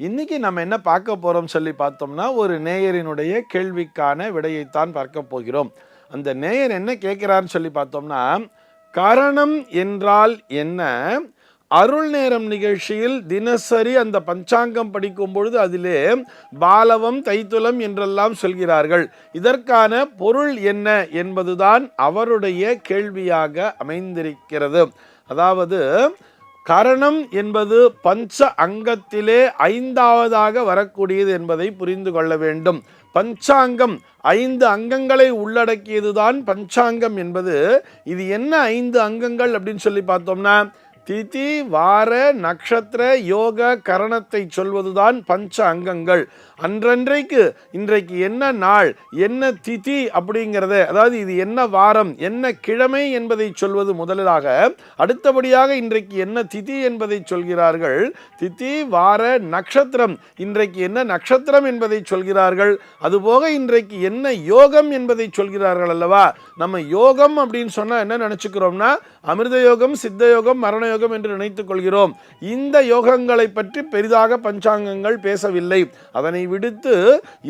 இன்னைக்கு நம்ம என்ன பார்க்க போகிறோம் சொல்லி பார்த்தோம்னா ஒரு நேயரினுடைய கேள்விக்கான விடையைத்தான் பார்க்க போகிறோம். அந்த நேயர் என்ன கேட்குறாருன்னு சொல்லி பார்த்தோம்னா கரணம் என்றால் என்ன? அருள் நேரம் நிகழ்ச்சியில் தினசரி அந்த பஞ்சாங்கம் படிக்கும் பொழுது அதிலே பாலவம் தைத்துலம் என்றெல்லாம் சொல்கிறார்கள். இதற்கான பொருள் என்ன என்பதுதான் அவருடைய கேள்வியாக அமைந்திருக்கிறது. அதாவது கரணம் என்பது பஞ்ச அங்கத்திலே ஐந்தாவதாக வரக்கூடியது என்பதை புரிந்து கொள்ள வேண்டும். பஞ்சாங்கம் ஐந்து அங்கங்களை உள்ளடக்கியதுதான் பஞ்சாங்கம் என்பது. இது என்ன ஐந்து அங்கங்கள் அப்படின்னு சொல்லி பார்த்தோம்னா திதி வார நட்சத்திர யோக கரணத்தை சொல்வதுதான் பஞ்ச அங்கங்கள். அன்றன்றைக்கு இன்றைக்கு என்ன நாள் என்ன திதி அப்படிங்கிறத அதாவது இது என்ன வாரம் என்ன கிழமை என்பதை சொல்வது முதலாக அடுத்தபடியாக இன்றைக்கு என்ன திதி என்பதை சொல்கிறார்கள். திதி வார நட்சத்திரம் இன்றைக்கு என்ன நட்சத்திரம் என்பதை சொல்கிறார்கள். அதுபோக இன்றைக்கு என்ன யோகம் என்பதை சொல்கிறார்கள் அல்லவா? நம்ம யோகம் அப்படின்னு சொன்னால் என்ன நினச்சிக்கிறோம்னா அமிர்த யோகம் சித்த யோகம் மரண யோகம் என்று நினைத்துக் கொள்கிறோம். இந்த யோகங்களை பற்றி பெரிதாக பஞ்சாங்கங்கள் பேசவில்லை. அதனை விடுத்து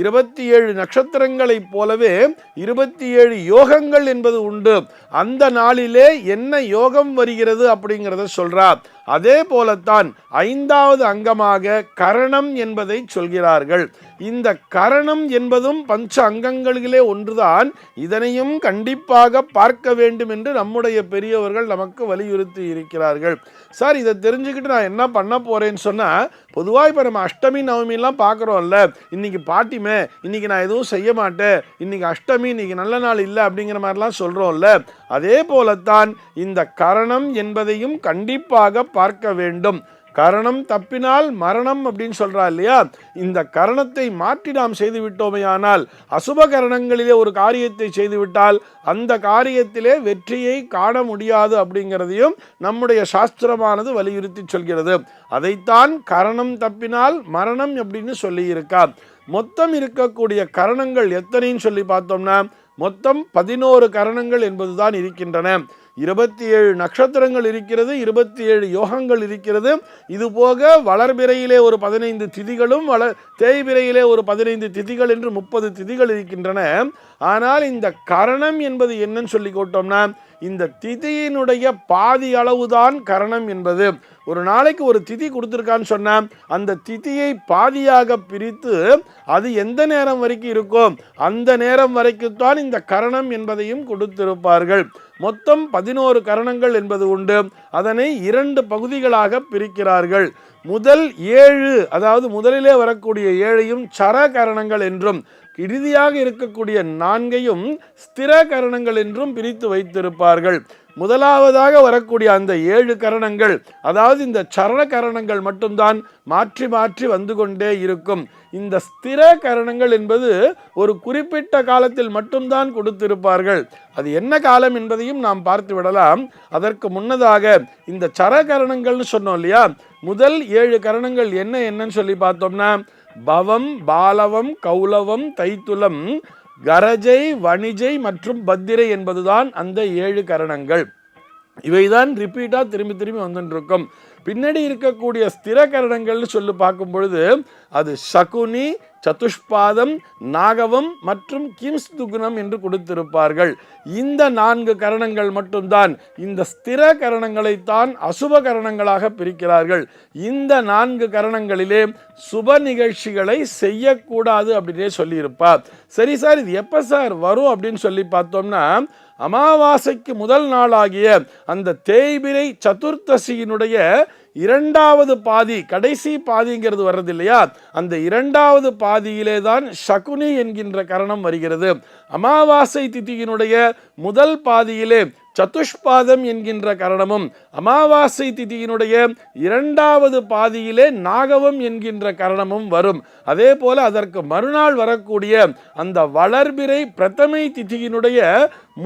இருபத்தி ஏழு நட்சத்திரங்களைப் போலவே இருபத்தி ஏழு யோகங்கள் என்பது உண்டு. அந்த நாளிலே என்ன யோகம் வருகிறது அப்படிங்கிறத சொல்றார் அதே போலத்தான் ஐந்தாவது அங்கமாக கரணம் என்பதை சொல்கிறார்கள். இந்த கரணம் என்பதும் பஞ்ச அங்கங்களிலே ஒன்றுதான். இதனையும் கண்டிப்பாக பார்க்க வேண்டும் என்று நம்முடைய பெரியவர்கள் நமக்கு வலியுறுத்தி இருக்கிறார்கள். சார் இதை தெரிஞ்சுக்கிட்டு நான் என்ன பண்ண போறேன்னு சொன்னால் பொதுவாக இப்போ நம்ம அஷ்டமி நவமிலாம் பார்க்குறோம்ல இன்னைக்கு பாட்டிமே இன்னைக்கு நான் எதுவும் செய்ய மாட்டேன் இன்னைக்கு அஷ்டமி இன்னைக்கு நல்ல நாள் இல்லை அப்படிங்கிற மாதிரிலாம் சொல்கிறோம்ல அதே போலத்தான் இந்த கரணம் என்பதையும் கண்டிப்பாக பார்க்க வேண்டும். கரணம் தப்பினால் மரணம் அப்படின்னு சொல்கிறா இல்லையா? இந்த கரணத்தை மாற்றி நாம் செய்து விட்டோமேயானால் அசுப கரணங்களிலே ஒரு காரியத்தை செய்துவிட்டால் அந்த காரியத்திலே வெற்றியை காண முடியாது அப்படிங்கிறதையும் நம்முடைய சாஸ்திரமானது வலியுறுத்தி சொல்கிறது. அதைத்தான் கரணம் தப்பினால் மரணம் அப்படின்னு சொல்லியிருக்கா. மொத்தம் இருக்கக்கூடிய கரணங்கள் எத்தனைன்னு சொல்லி பார்த்தோம்னா மொத்தம் பதினோரு கரணங்கள் என்பதுதான் இருக்கின்றன. இருபத்தி ஏழு நட்சத்திரங்கள் இருக்கிறது இருபத்தி ஏழு யோகங்கள் இருக்கிறது. இது போக வளர்பிறையிலே ஒரு பதினைந்து திதிகளும் வள தேய்பிறையிலே ஒரு பதினைந்து திதிகள் என்று முப்பது திதிகள் இருக்கின்றன. ஆனால் இந்த கரணம் என்பது என்னன்னு சொல்லி கொட்டோம்னா இந்த திதியினுடைய பாதி அளவுதான் கரணம் என்பது. ஒரு நாளைக்கு ஒரு திதி கொடுத்துருக்கான்னு சொன்னா அந்த திதியை பாதியாக பிரித்து அது எந்த நேரம் வரைக்கும் இருக்கும்? அந்த நேரம் வரைக்கும் தான் இந்த கரணம் என்பதையும் கொடுத்திருப்பார்கள். மொத்தம் பதினோரு கரணங்கள் என்பது உண்டு. அதனை இரண்டு பகுதிகளாக பிரிக்கிறார்கள். முதல் ஏழு அதாவது முதலிலே வரக்கூடிய ஏழையும் சர கரணங்கள் என்றும் இறுதியாக இருக்கக்கூடிய நான்கையும் ஸ்திர கரணங்கள் என்றும் பிரித்து வைத்திருப்பார்கள். முதலாவதாக வரக்கூடிய அந்த ஏழு கரணங்கள் அதாவது இந்த சரண கரணங்கள் மட்டும்தான் மாற்றி மாற்றி வந்து கொண்டே இருக்கும். இந்த ஸ்திர கரணங்கள் என்பது ஒரு குறிப்பிட்ட காலத்தில் மட்டும்தான் கொடுத்திருப்பார்கள். அது என்ன காலம் என்பதையும் நாம் பார்த்து விடலாம். அதற்கு முன்னதாக இந்த சர கரணங்கள்னு சொன்னோம் இல்லையா? முதல் ஏழு கரணங்கள் என்ன என்னன்னு சொல்லி பார்த்தோம்னா பவம் பாலவம் கௌலவம் தைத்துலம் கரஜை வணிஜை மற்றும் பத்திரை என்பதுதான் அந்த ஏழு கரணங்கள். இவைதான் ரிப்பீட்டாக திரும்பி திரும்பி வந்துட்டு இருக்கும் பின்னாடி இருக்கக்கூடிய ஸ்திர கரணங்கள்னு சொல்லி பார்க்கும் பொழுது அது சகுனி சதுஷ்பாதம் நாகவம் மற்றும் கிம்ஸ் துகுணம் என்று கொடுத்திருப்பார்கள். இந்த நான்கு கரணங்கள் மட்டும்தான் இந்த ஸ்திர கரணங்களைத்தான் அசுப கரணங்களாக பிரிக்கிறார்கள். இந்த நான்கு கரணங்களிலே சுப நிகழ்ச்சிகளை செய்யக்கூடாது அப்படின்னே சொல்லியிருப்பார். சரி சார் இது எப்போ சார் வரும் அப்படின்னு சொல்லி பார்த்தோம்னா அமாவாசைக்கு முதல் நாளாகிய அந்த தேய்பிரை சதுர்த்தசியினுடைய இரண்டாவது பாதி கடைசி பாதிங்கிறது வர்றது இல்லையா அந்த இரண்டாவது பாதியிலே தான் சகுனி என்கின்ற கரணம் வருகிறது. அமாவாசை திதியினுடைய முதல் பாதியிலே சதுஷ்பாதம் என்கின்ற கரணமும் அமாவாசை திதியினுடைய இரண்டாவது பாதியிலே நாகவம் என்கின்ற கரணமும் வரும். அதே போல அதற்கு மறுநாள் வரக்கூடிய அந்த வளர்பிறை பிரதமை திதியினுடைய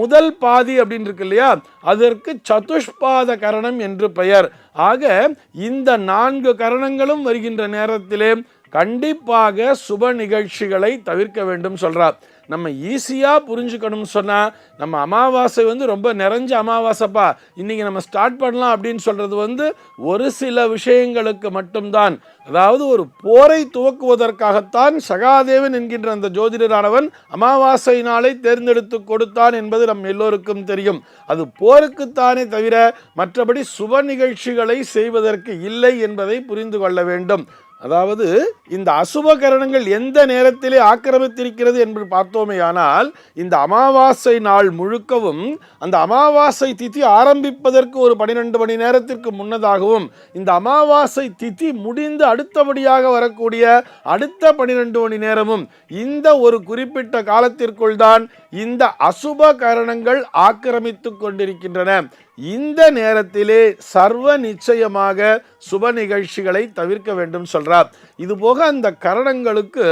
முதல் பாதி அப்படின்னு இருக்கு இல்லையா? அதற்கு சதுஷ்பாத கரணம் என்று பெயர். ஆக இந்த நான்கு கரணங்களும் வருகின்ற நேரத்திலே கண்டிப்பாக சுப நிகழ்ச்சிகளை தவிர்க்க வேண்டும் சொல்கிறார் நம்ம ஈஸியாக புரிஞ்சுக்கணும்னு சொன்னால் நம்ம அமாவாசை வந்து ரொம்ப நிறைஞ்ச அமாவாசைப்பா. இன்றைக்கி நம்ம ஸ்டார்ட் பண்ணலாம் அப்படின்னு சொல்கிறது வந்து ஒரு சில விஷயங்களுக்கு மட்டும்தான். அதாவது ஒரு போரை துவக்குவதற்காகத்தான் சகாதேவன் என்கின்ற அந்த ஜோதிடரானவன் அமாவாசை நாளை தேர்ந்தெடுத்து கொடுத்தான் என்பது நம் எல்லோருக்கும் தெரியும். அது போருக்குத்தானே தவிர மற்றபடி சுப நிகழ்ச்சிகளை செய்வதற்கு இல்லை என்பதை புரிந்து கொள்ள வேண்டும். அதாவது இந்த அசுப கரணங்கள் எந்த நேரத்திலே ஆக்கிரமித்திருக்கிறது என்று பார்த்தோமேயானால் இந்த அமாவாசை நாள் முழுக்கவும் அந்த அமாவாசை திதி ஆரம்பிப்பதற்கு ஒரு பன்னிரெண்டு மணி நேரத்திற்கு முன்னதாகவும் இந்த அமாவாசை திதி முடிந்து அடுத்தபடியாக வரக்கூடிய அடுத்த பன்னிரெண்டு மணி நேரமும் இந்த ஒரு குறிப்பிட்ட காலத்திற்குள் தான் இந்த அசுப கரணங்கள் ஆக்கிரமித்து கொண்டிருக்கின்றன. இந்த நேரத்திலே சர்வ நிச்சயமாக சுப நிகழ்ச்சிகளை தவிர்க்க வேண்டும் சொல்றார். இது போக அந்த கரணங்களுக்கு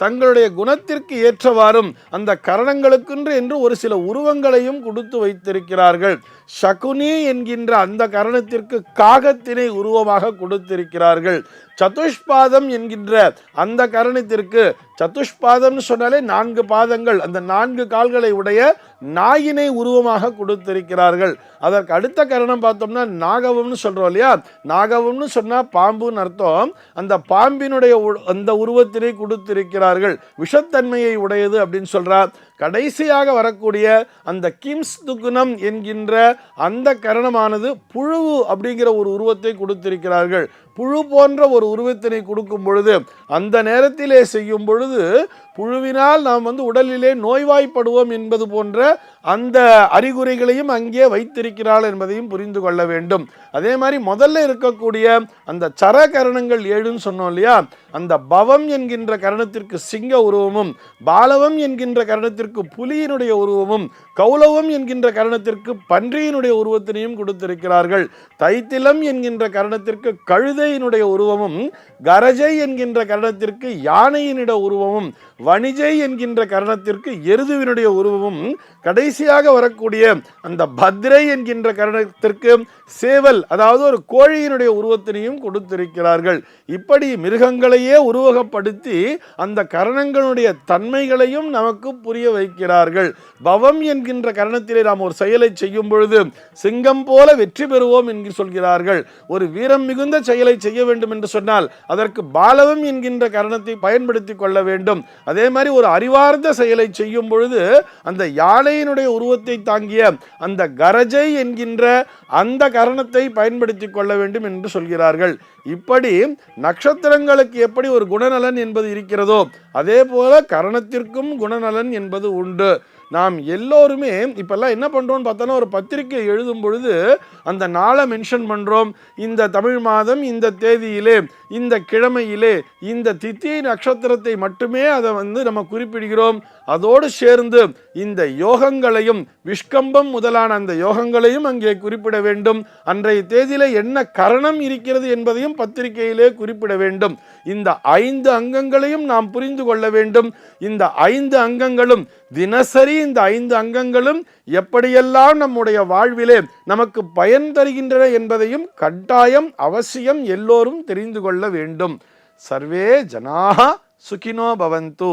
தங்களுடைய குணத்திற்கு ஏற்றவாறும் அந்த கரணங்களுக்கென்று என்று ஒரு சில உருவங்களையும் கொடுத்து வைத்திருக்கிறார்கள். சகுனி என்கின்ற அந்த கரணத்திற்கு காகத்தினை உருவமாக கொடுத்திருக்கிறார்கள். சதுஷ்பாதம் என்கின்ற அந்த கரணத்திற்கு சதுஷ்பாதம்னு சொன்னாலே நான்கு பாதங்கள் அந்த நான்கு கால்களை உடைய நாயினை உருவமாக கொடுத்திருக்கிறார்கள். அதற்கு அடுத்த கரணம் பார்த்தோம்னா நாகவம்னு சொல்கிறோம் இல்லையா? நாகவம்னு சொன்னால் பாம்புன்னு அர்த்தம். அந்த பாம்பினுடைய உ- அந்த உருவத்தினை சொல்கிறார்கள் விஷத்தன்மையை உடையது அப்படின்னு சொல்றார் கடைசியாக வரக்கூடிய அந்த கிம்ஸ் துகுணம் என்கின்ற அந்த கரணமானது புழுவு அப்படிங்கிற ஒரு உருவத்தை கொடுத்திருக்கிறார்கள். புழு போன்ற ஒரு உருவத்தினை கொடுக்கும் பொழுது அந்த நேரத்திலே செய்யும் பொழுது புழுவினால் நாம் வந்து உடலிலே நோய்வாய்ப்படுவோம் என்பது போன்ற அந்த அறிகுறிகளையும் அங்கே வைத்திருக்கிறாள் என்பதையும் புரிந்து கொள்ள வேண்டும். அதே மாதிரி முதல்ல இருக்கக்கூடிய அந்த சர கரணங்கள் ஏழுன்னு சொன்னோம் இல்லையா? அந்த பவம் என்கின்ற கரணத்திற்கு சிங்க உருவமும் பாலவம் என்கின்ற கரணத்திற்கு புலியினுடைய உருவமும் கௌலவம் என்கின்ற கரணத்திற்கு பன்றியினுடைய உருவத்தினையும் கொடுத்திருக்கிறார்கள். தைத்திலம் என்கின்ற கரணத்திற்கு கழுதையினுடைய உருவமும் கரஜை என்கின்ற கரணத்திற்கு யானையினுடைய உருவமும் வணிஜை என்கின்ற கரணத்திற்கு எருதுவினுடைய உருவமும் கடைசியாக வரக்கூடிய அந்த பத்ரை என்கின்ற கரணத்திற்கு சேவல் அதாவது ஒரு கோழியினுடைய உருவத்தினையும் கொடுத்திருக்கிறார்கள். இப்படி மிருகங்களையே உருவகப்படுத்தி அந்த கரணங்களுடைய தன்மைகளையும் நமக்கு புரிய வைக்கிறார்கள். பவம் என்கின்ற கரணத்திலே நாம் ஒரு செயலை செய்யும் பொழுது சிங்கம் போல வெற்றி பெறுவோம் என்று சொல்கிறார்கள். ஒரு வீரம் மிகுந்த செயலை செய்ய வேண்டும் என்று சொன்னால் அதற்கு பாலவம் என்கின்ற கரணத்தை பயன்படுத்தி கொள்ள வேண்டும். அதே மாதிரி ஒரு அறிவார்ந்த செயலை செய்யும் பொழுது அந்த யானையினுடைய உருவத்தை தாங்கிய அந்த கரஜை என்கின்ற அந்த கரணத்தை பயன்படுத்தி கொள்ள வேண்டும் என்று சொல்கிறார்கள். இப்படி நட்சத்திரங்களுக்கு எப்படி ஒரு குணநலன் என்பது இருக்கிறதோ அதே போல கரணத்திற்கும் குணநலன் என்பது உண்டு. நாம் எல்லோருமே இப்பெல்லாம் என்ன பண்ணுறோம்னு பார்த்தோன்னா ஒரு பத்திரிக்கை எழுதும் பொழுது அந்த நாளை மென்ஷன் பண்ணுறோம் இந்த தமிழ் மாதம் இந்த தேதியிலே இந்த கிழமையிலே இந்த தித்தி நட்சத்திரத்தை மட்டுமே அதை வந்து நம்ம குறிப்பிடுகிறோம். அதோடு சேர்ந்து இந்த யோகங்களையும் விஷ்கம்பம் முதலான அந்த யோகங்களையும் அங்கே குறிப்பிட வேண்டும். அன்றைய தேதியில என்ன கரணம் இருக்கிறது என்பதையும் பத்திரிகையிலே குறிப்பிட வேண்டும். இந்த ஐந்து அங்கங்களையும் நாம் புரிந்து கொள்ள வேண்டும். இந்த ஐந்து அங்கங்களும் தினசரி இந்த ஐந்து அங்கங்களும் எப்படியெல்லாம் நம்முடைய வாழ்விலே நமக்கு பயன் தருகின்றன என்பதையும் கட்டாயம் அவசியம் எல்லோரும் தெரிந்து கொள்ள வேண்டும். சர்வே ஜனாக சுகினோ பவந்து.